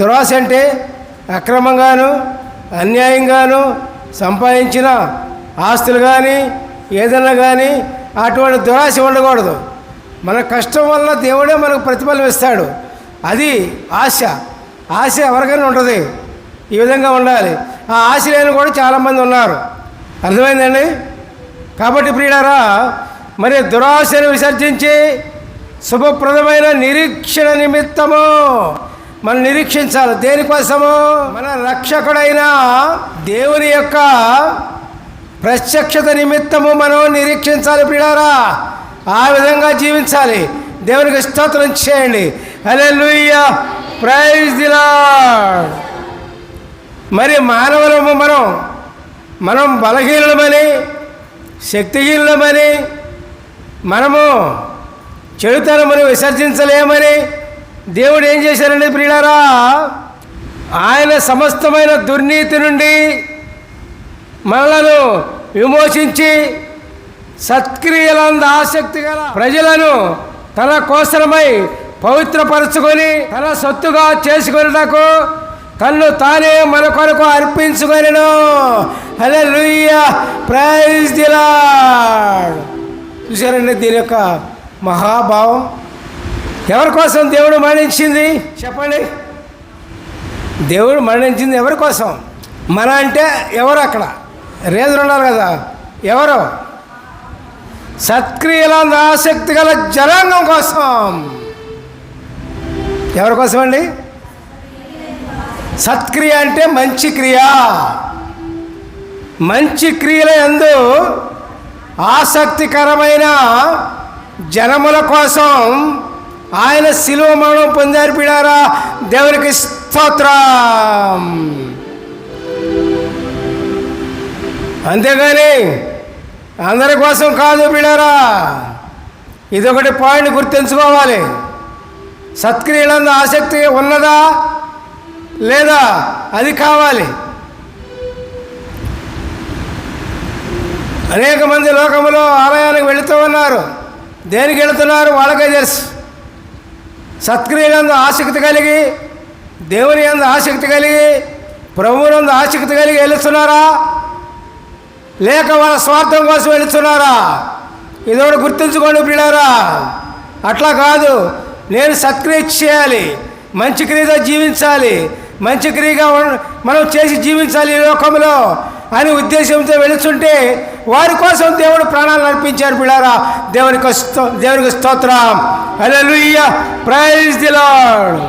దురాశ అంటే అక్రమంగాను అన్యాయంగాను సంపాదించిన ఆస్తులు కానీ ఏదైనా కానీ అటువంటి దురాశ ఉండకూడదు. మన కష్టం వల్ల దేవుడే మనకు ప్రతిఫలం ఇస్తాడు. అది ఆశ. ఆశ ఎవరికైనా ఉంటుంది. ఈ విధంగా ఉండాలి. ఆ ఆశ లేని కూడా చాలామంది ఉన్నారు. అర్థమైందండి? కాబట్టి ప్రియుడారా మరి దురాశను విసర్జించి శుభప్రదమైన నిరీక్షణ నిమిత్తము మనం నిరీక్షించాలి. దేనికోసము మన రక్షకుడైన దేవుని యొక్క ప్రత్యక్షత నిమిత్తము మనం నిరీక్షించాలి ప్రియారా ఆ విధంగా జీవించాలి. దేవునికి స్తోత్రం చేయండి. అలే ప్రైజ్ దిలా మరి మానవులము మనం మనం బలహీనమని శక్తిహీనమని మనము చెడుతనమని విసర్జించలేమని దేవుడు ఏం చేశారండి ప్రియులారా? ఆయన సమస్తమైన దుర్నీతి నుండి మనలను విమోచించి సత్క్రియలంద ఆసక్తి గల ప్రజలను తన కోసరమై పవిత్రపరచుకొని తన సొత్తుగా చేసుకొనుటకు తన్ను తానే మన కొరకు అర్పించుకొనిను. హలే లూయ ప్రైజ్ దిలాడ్ చూశారండి దీని యొక్క మహాభావం? ఎవరి కోసం దేవుడు మరణించింది? చెప్పండి. దేవుడు మరణించింది ఎవరి కోసం? మన అంటే ఎవరు అక్కడ? రేదులు ఉన్నారు కదా. ఎవరు? సత్క్రియలంద ఆసక్తి గల జనాంగం కోసం. ఎవరి కోసం అండి? సత్క్రియ అంటే మంచి క్రియ. మంచి క్రియల ఎందు ఆసక్తికరమైన జనముల కోసం ఆయన శిలువ మరణం పొందారు పిడారా దేవునికి స్తోత్రం. అంతేగాని అందరి కోసం కాదు బిడారా. ఇదొకటి పాయింట్ గుర్తుంచుకోవాలి. సత్క్రియలందు ఆసక్తి ఉన్నదా? లేదా? అది కావాలి. అనేక మంది లోకములో ఆలయానికి వెళుతూ ఉన్నారు. దేనికి వెళుతున్నారు? వాళ్ళకే తెలుసు. సత్క్రియలందు ఆసక్తి కలిగి దేవుని అందు ఆసక్తి కలిగి ప్రభువునందు ఆసక్తి కలిగి వెళుతున్నారా? లేక వాళ్ళ స్వార్థం కోసం వెళుతున్నారా? ఇదొకటి గుర్తుంచుకోండి పిల్లారా అట్లా కాదు. నేను సత్క్రియ చేయాలి. మంచి క్రియతో జీవించాలి. మంచి క్రియగా మనం చేసి జీవించాలి ఈ లోకంలో అని ఉద్దేశంతో వెళుతుంటే వారి కోసం దేవుడు ప్రాణాలు నడిపించారు పిల్లారా. దేవునికి దేవునికి స్తోత్రం. హల్లెలూయా ప్రైజ్ ది లార్డ్